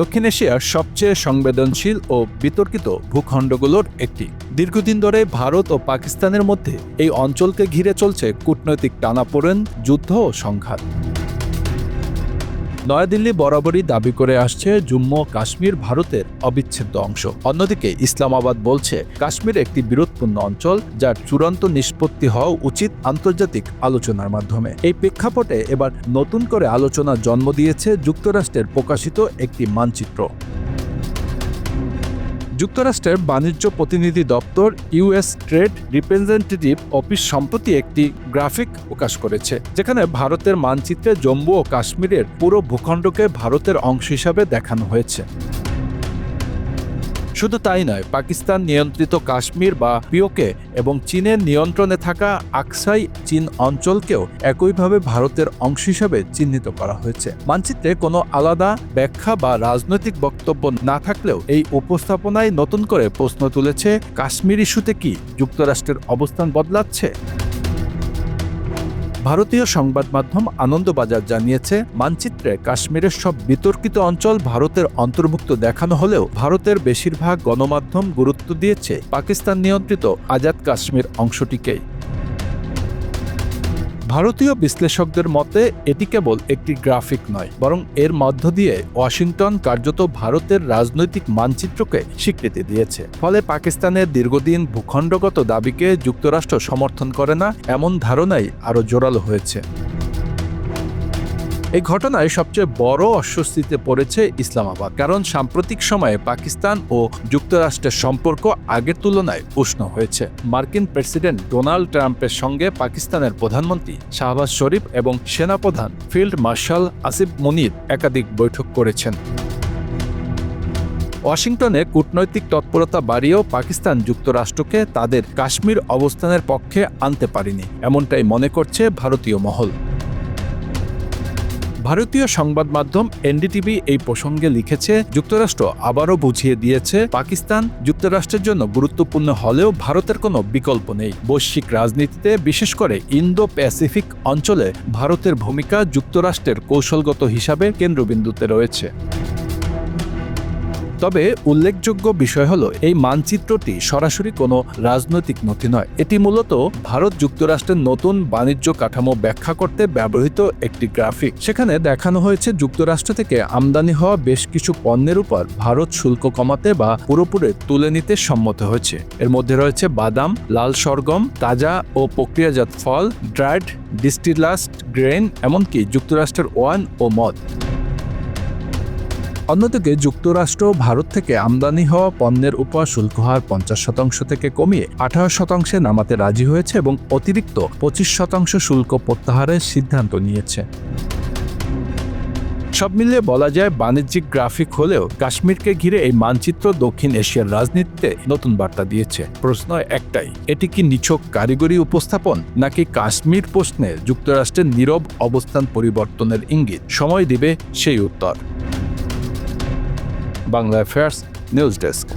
দক্ষিণ এশিয়ার সবচেয়ে সংবেদনশীল ও বিতর্কিত ভূখণ্ডগুলোর একটি। দীর্ঘদিন ধরে ভারত ও পাকিস্তানের মধ্যে এই অঞ্চলকে ঘিরে চলছে কূটনৈতিক টানাপোড়েন, যুদ্ধ ও সংঘাত। নয়াদিল্লি বরাবরই দাবি করে আসছে জম্মু কাশ্মীর ভারতের অবিচ্ছেদ্য অংশ। অন্যদিকে ইসলামাবাদ বলছে, কাশ্মীর একটি বিরোধপূর্ণ অঞ্চল যার চূড়ান্ত নিষ্পত্তি হওয়া উচিত আন্তর্জাতিক আলোচনার মাধ্যমে। এই প্রেক্ষাপটে এবার নতুন করে আলোচনা জন্ম দিয়েছে যুক্তরাষ্ট্রের প্রকাশিত একটি মানচিত্র। যুক্তরাষ্ট্রের বাণিজ্য প্রতিনিধি দপ্তর ইউএস ট্রেড রিপ্রেজেন্টেটিভ অফিস সম্প্রতি একটি গ্রাফিক প্রকাশ করেছে, যেখানে ভারতের মানচিত্রে জম্মু ও কাশ্মীরের পুরো ভূখণ্ডকে ভারতের অংশ হিসাবে দেখানো হয়েছে। শুধু তাই নয়, পাকিস্তান নিয়ন্ত্রিত কাশ্মীর বা পিওকে এবং চীনের নিয়ন্ত্রণে থাকা আকসাই চীন অঞ্চলকেও একইভাবে ভারতের অংশ হিসাবে চিহ্নিত করা হয়েছে। মানচিত্রে কোনো আলাদা ব্যাখ্যা বা রাজনৈতিক বক্তব্য না থাকলেও এই উপস্থাপনায় নতুন করে প্রশ্ন তুলেছে, কাশ্মীর ইস্যুতে কি যুক্তরাষ্ট্রের অবস্থান বদলাচ্ছে? ভারতীয় সংবাদ মাধ্যম আনন্দবাজার জানিয়েছে, মানচিত্রে কাশ্মীরের সব বিতর্কিত অঞ্চল ভারতের অন্তর্ভুক্ত দেখানো হলেও ভারতের বেশিরভাগ গণমাধ্যম গুরুত্ব দিয়েছে পাকিস্তান নিয়ন্ত্রিত আজাদ কাশ্মীর অংশটিকেই। ভারতীয় বিশ্লেষকদের মতে, এটি কেবল একটি গ্রাফিক নয়, বরং এর মধ্য দিয়ে ওয়াশিংটন কার্যত ভারতের রাজনৈতিক মানচিত্রকে স্বীকৃতি দিয়েছে। ফলে পাকিস্তানের দীর্ঘদিন ভূখণ্ডগত দাবিকে যুক্তরাষ্ট্র সমর্থন করে না, এমন ধারণাই আরও জোরালো হয়েছে। এই ঘটনায় সবচেয়ে বড় অস্বস্তিতে পড়েছে ইসলামাবাদ, কারণ সাম্প্রতিক সময়ে পাকিস্তান ও যুক্তরাষ্ট্রের সম্পর্ক আগের তুলনায় উষ্ণ হয়েছে। মার্কিন প্রেসিডেন্ট ডোনাল্ড ট্রাম্পের সঙ্গে পাকিস্তানের প্রধানমন্ত্রী শাহবাজ শরীফ এবং সেনাপ্রধান ফিল্ড মার্শাল আসিফ মনির একাধিক বৈঠক করেছেন। ওয়াশিংটনে কূটনৈতিক তৎপরতা বাড়িয়েও পাকিস্তান যুক্তরাষ্ট্রকে তাদের কাশ্মীর অবস্থানের পক্ষে আনতে পারেনি, এমনটাই মনে করছে ভারতীয় মহল। ভারতীয় সংবাদ মাধ্যম এনডিটিভি এই প্রসঙ্গে লিখেছে, যুক্তরাষ্ট্র আবারও বুঝিয়ে দিয়েছে, পাকিস্তান যুক্তরাষ্ট্রের জন্য গুরুত্বপূর্ণ হলেও ভারতের কোনো বিকল্প নেই। বৈশ্বিক রাজনীতিতে, বিশেষ করে ইন্দো প্যাসিফিক অঞ্চলে ভারতের ভূমিকা যুক্তরাষ্ট্রের কৌশলগত হিসাবে কেন্দ্রবিন্দুতে রয়েছে। তবে উল্লেখযোগ্য বিষয় হলো, এই মানচিত্রটি সরাসরি কোনো রাজনৈতিক নথি নয়। এটি মূলত ভারত যুক্তরাষ্ট্রের নতুন বাণিজ্য কাঠামো ব্যাখ্যা করতে ব্যবহৃত একটি গ্রাফিক। সেখানে দেখানো হয়েছে যুক্তরাষ্ট্র থেকে আমদানি হওয়া বেশ কিছু পণ্যের উপর ভারত শুল্ক কমাতে বা পুরোপুরি তুলে নিতে সম্মত হয়েছে। এর মধ্যে রয়েছে বাদাম, লাল সরগম, তাজা ও প্রক্রিয়াজাত ফল ড্রাইড ডিস্টিলাস্ট, গ্রেন, এমনকি যুক্তরাষ্ট্রের ওয়ান ও মদ। অন্যদিকে যুক্তরাষ্ট্র ভারত থেকে আমদানি হওয়া পণ্যের উপর শুল্ক হার পঞ্চাশ শতাংশ থেকে কমিয়ে আঠারো শতাংশে নামাতে রাজি হয়েছে এবং অতিরিক্ত পঁচিশ শতাংশ শুল্ক প্রত্যাহারের সিদ্ধান্ত নিয়েছে। সব মিলিয়ে বলা যায়, বাণিজ্যিক গ্রাফিক হলেও কাশ্মীরকে ঘিরে এই মানচিত্র দক্ষিণ এশিয়ার রাজনীতিতে নতুন বার্তা দিয়েছে। প্রশ্ন একটাই, এটি কি নিছক কারিগরি উপস্থাপন নাকি কাশ্মীর প্রশ্নে যুক্তরাষ্ট্রের নীরব অবস্থান পরিবর্তনের ইঙ্গিত? সময় দিবে সেই উত্তর। Bangla affairs news desk